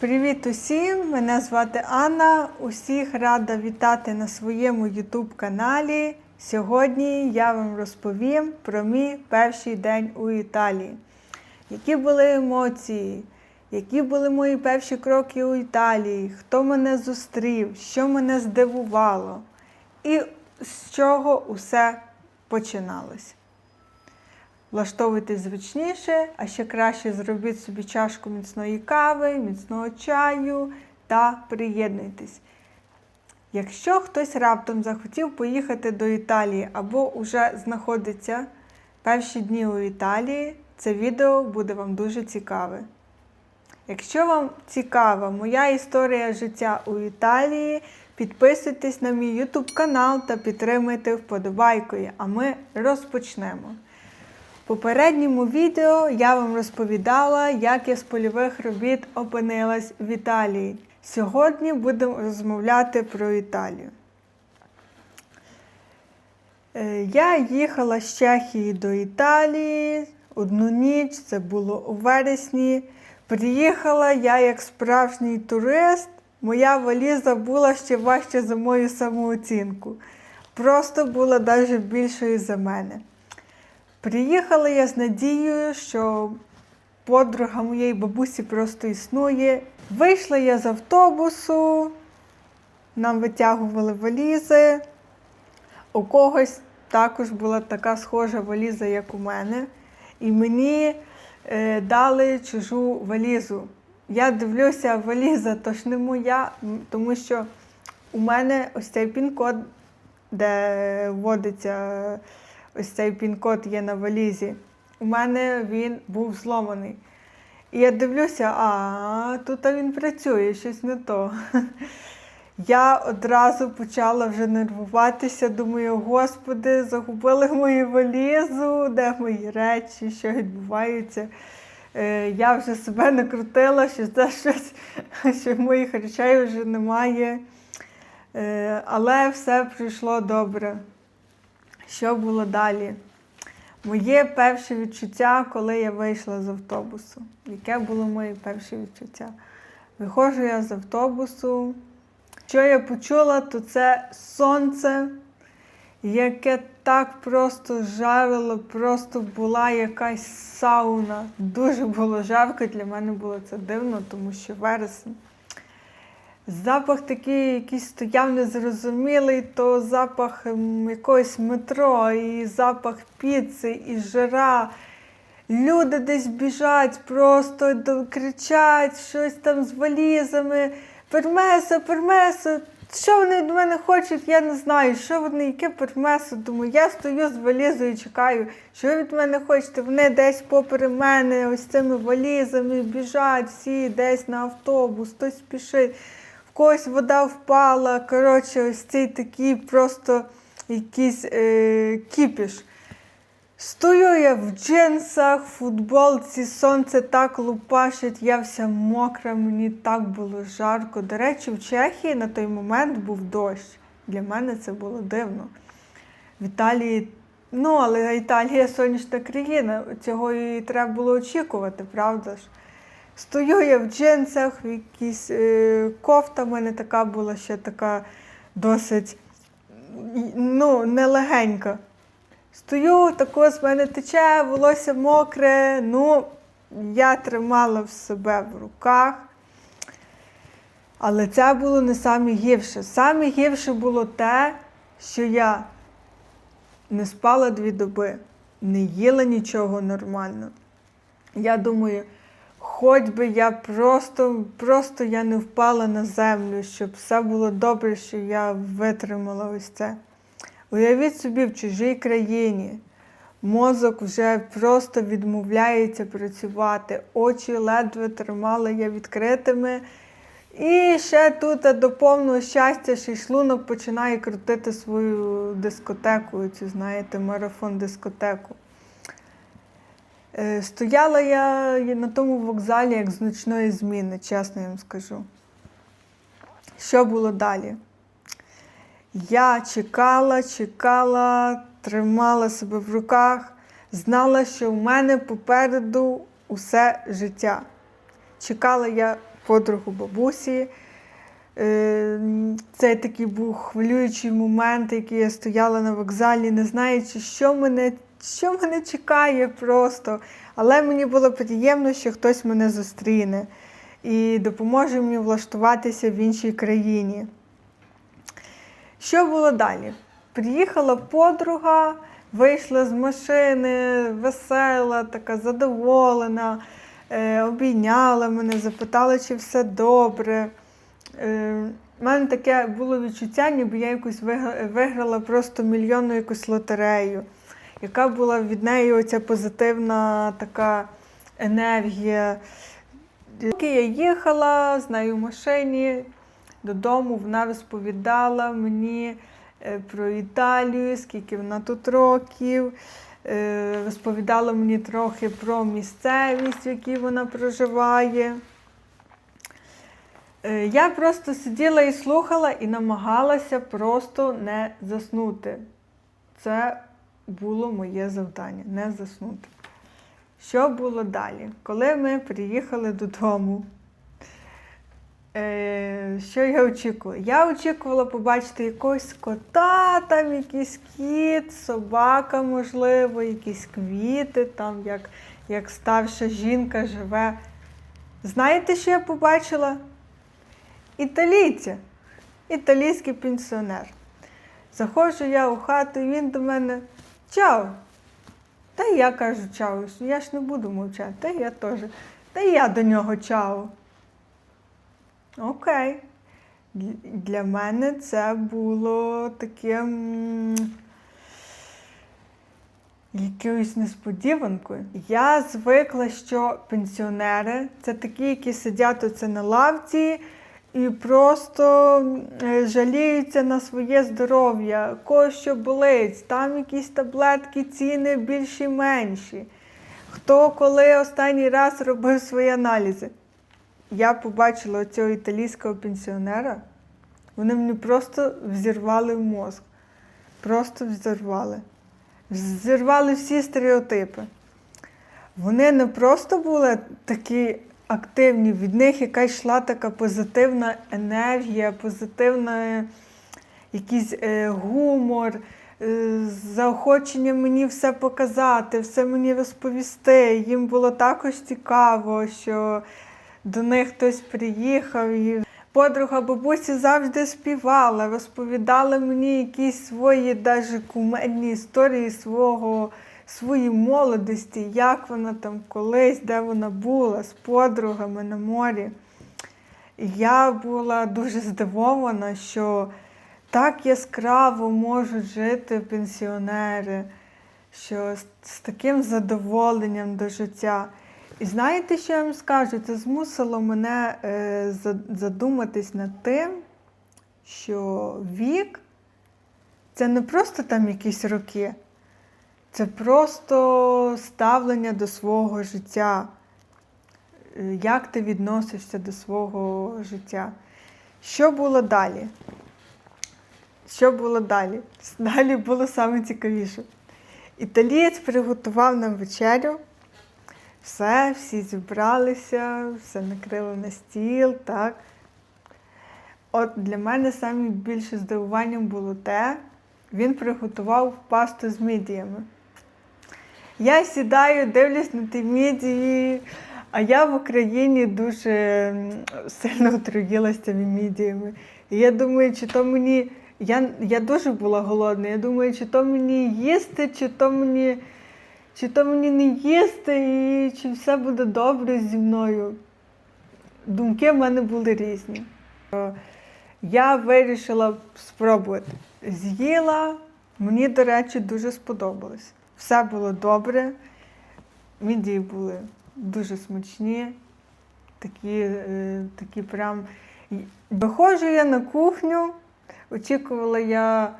Привіт усім! Мене звати Анна. Усіх рада вітати на своєму YouTube каналі. Сьогодні я вам розповім про мій перший день у Італії. Які були емоції, які були мої перші кроки у Італії, хто мене зустрів, що мене здивувало, і з чого усе починалось. Влаштовуйтесь зручніше, а ще краще зробіть собі чашку міцної кави, міцного чаю та приєднуйтесь. Якщо хтось раптом захотів поїхати до Італії або вже знаходиться перші дні у Італії, це відео буде вам дуже цікаве. Якщо вам цікава моя історія життя у Італії, підписуйтесь на мій YouTube канал та підтримуйте вподобайкою, а ми розпочнемо. Попередньому відео я вам розповідала, як я з польових робіт опинилась в Італії. Сьогодні будемо розмовляти про Італію. Е, Я їхала з Чехії до Італії одну ніч, це було у вересні. Приїхала я як справжній турист. Моя валіза була ще важче за мою самооцінку. Просто була навіть більшою за мене. Приїхала я з надією, що подруга моєї бабусі просто існує. Вийшла я з автобусу, нам витягували валізи. У когось також була така схожа валіза, як у мене. І мені е, дали чужу валізу. Я дивлюся, валіза то ж не моя, тому що у мене ось цей пін-код, де вводиться ось цей пін-код є на валізі. У мене він був зломаний. І я дивлюся, а тут він працює, щось не то. Я одразу почала вже нервуватися, думаю, господи, загубили мою валізу, де мої речі, що відбувається. Е, Я вже себе накрутила, що це щось, що моїх речей вже немає. Е, Але все пройшло добре. Що було далі? Моє перше відчуття, коли я вийшла з автобусу. Яке було моє перше відчуття? Виходжу я з автобусу. Що я почула, то це сонце, яке так просто жарило, просто була якась сауна. Дуже було жарко, для мене було це дивно, тому що вересень. Запах такий якийсь стояв незрозумілий, то запах ем, якогось метро, і запах піци, і жара. Люди десь біжать, просто кричать, щось там з валізами. Пермесо, пермесо. Що вони від мене хочуть, я не знаю. Що вони, яке пермесо? Думаю, я стою з валізою, чекаю, що ви від мене хочете. Вони десь попри мене, ось цими валізами біжать, всі десь на автобус, хтось спішить когось вода впала. Коротше, ось цей такий просто якийсь е, кіпіш. Стою я в джинсах, в футболці, сонце так лупашить, я вся мокра, мені так було жарко. До речі, в Чехії на той момент був дощ. Для мене це було дивно. В Італії, ну, але Італія сонячна країна, цього і треба було очікувати, правда ж? Стою я в джинсах, в якійсь е, кофта в мене така була ще така досить ну, нелегенька. Стою, тако з мене тече, волосся мокре. Ну, я тримала в себе в руках. Але це було не саме гірше. Саме гірше було те, що я не спала дві доби, не їла нічого нормально. Я думаю, хоч би я просто, просто я не впала на землю, щоб все було добре, що я витримала ось це. Уявіть собі, в чужій країні мозок вже просто відмовляється працювати, очі ледве тримала я відкритими. І ще тут до повного щастя, ще й шлунок починає крутити свою дискотеку, цю, знаєте, марафон-дискотеку. Е, Стояла я на тому вокзалі як з зміни, чесно я вам скажу. Що було далі? Я чекала, чекала, тримала себе в руках, знала, що в мене попереду усе життя. Чекала я подругу бабусі. Е, Це такий був хвилюючий момент, який я стояла на вокзалі, не знаючи, що мене, що мене чекає просто. Але мені було приємно, що хтось мене зустріне і допоможе мені влаштуватися в іншій країні. Що було далі? Приїхала подруга, вийшла з машини, весела, така задоволена, е, обійняла мене, запитала, чи все добре. Е, У мене таке було відчуття, ніби я якусь виграла просто мільйонну якусь лотерею, яка була від неї оця позитивна така енергія. Поки я їхала з нею в машині додому, вона розповідала мені е, про Італію, скільки вона тут років, е, розповідала мені трохи про місцевість, в якій вона проживає. Е, Я просто сиділа і слухала і намагалася просто не заснути. Це було моє завдання не заснути. Що було далі? Коли ми приїхали додому, е, що я очікувала? Я очікувала побачити якогось кота, там якийсь кіт, собака, можливо, якісь квіти, там як, як старша жінка живе. Знаєте, що я побачила? Італійця, італійський пенсіонер. Заходжу я у хату, і він до мене чао. Та й я кажу чао, я ж не буду мовчати, та я теж. Та й я до нього чао. Окей. Для мене це було таким якоюсь несподіванкою. Я звикла, що пенсіонери це такі, які сидять оце на лавці і просто е, жаліються на своє здоров'я, кого що болить, там якісь таблетки, ціни більші менші. Хто коли останній раз робив свої аналізи? Я побачила цього італійського пенсіонера, вони мені просто взірвали мозк. Просто взірвали. Зірвали всі стереотипи. Вони не просто були такі активні, від них яка йшла така позитивна енергія, позитивна якийсь е, гумор, е, заохочення мені все показати, все мені розповісти. Їм було також цікаво, що до них хтось приїхав. І подруга бабусі завжди співала, розповідала мені якісь свої даже кумедні історії свого, своєї молодості, як вона там колись, де вона була з подругами на морі. І я була дуже здивована, що так яскраво можуть жити пенсіонери, що з, з таким задоволенням до життя. І знаєте, що я вам скажу? Це змусило мене е, задуматись над тим, що вік це не просто там якісь роки, це просто ставлення до свого життя. Як ти відносишся до свого життя? Що було далі? Що було далі? Далі було саме цікавіше. Італієць приготував нам вечерю. Все, всі зібралися, все накрили на стіл, так. От для мене саме більше здивуванням було те, він приготував пасту з мідіями. Я сідаю, дивлюсь на ті мідії, а я в Україні дуже сильно отруїлася цими мідіями. І я думаю, чи то мені. Я, я дуже була голодна. Я думаю, чи то мені їсти, чи то мені, чи то мені не їсти, і чи все буде добре зі мною. Думки в мене були різні. Е, Я вирішила спробувати. З'їла, мені, до речі, дуже сподобалось. Все було добре. Мідії були дуже смачні, такі, е, такі прям. Виходжу я на кухню, очікувала я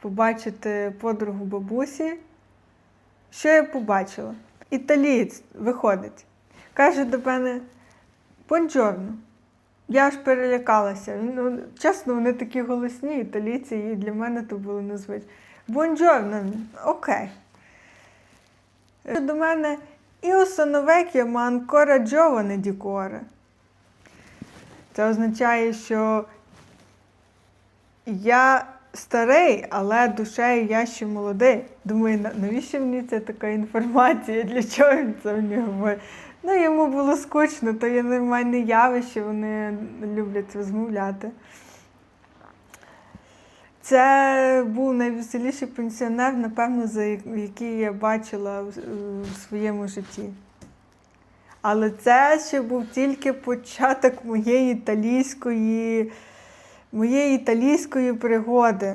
побачити подругу бабусі. Що я побачила? Італієць виходить, каже до мене Бонджорно. Я аж перелякалася. Ну, чесно, вони такі голосні, італійці, і для мене то було незвично. Бонджорно, окей. Е, До мене Io sono vecchia, ma ancora giovane. Це означає, що я старий, але душею я ще молодий. Думаю, навіщо мені це така інформація? Для чого він це мені говорить? Ну, йому було скучно, то є нормальне явище, вони люблять розмовляти. Це був найвеселіший пенсіонер, напевно, за який я бачила в своєму житті. Але це ще був тільки початок моєї італійської, моєї італійської пригоди.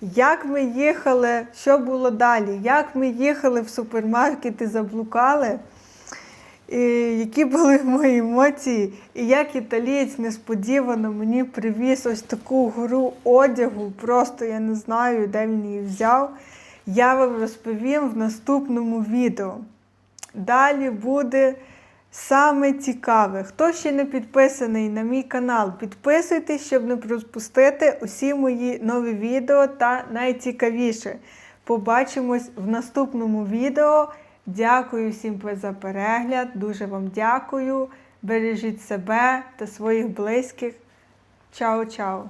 Як ми їхали, що було далі? Як ми їхали в супермаркет і заблукали, і які були мої емоції, і як італієць несподівано мені привіз ось таку гору одягу, просто я не знаю, де він її взяв. Я вам розповім в наступному відео. Далі буде саме цікаве. Хто ще не підписаний на мій канал, підписуйтесь, щоб не пропустити усі мої нові відео та найцікавіше. Побачимось в наступному відео. Дякую всім за перегляд. Дуже вам дякую. Бережіть себе та своїх близьких. Чао-чао!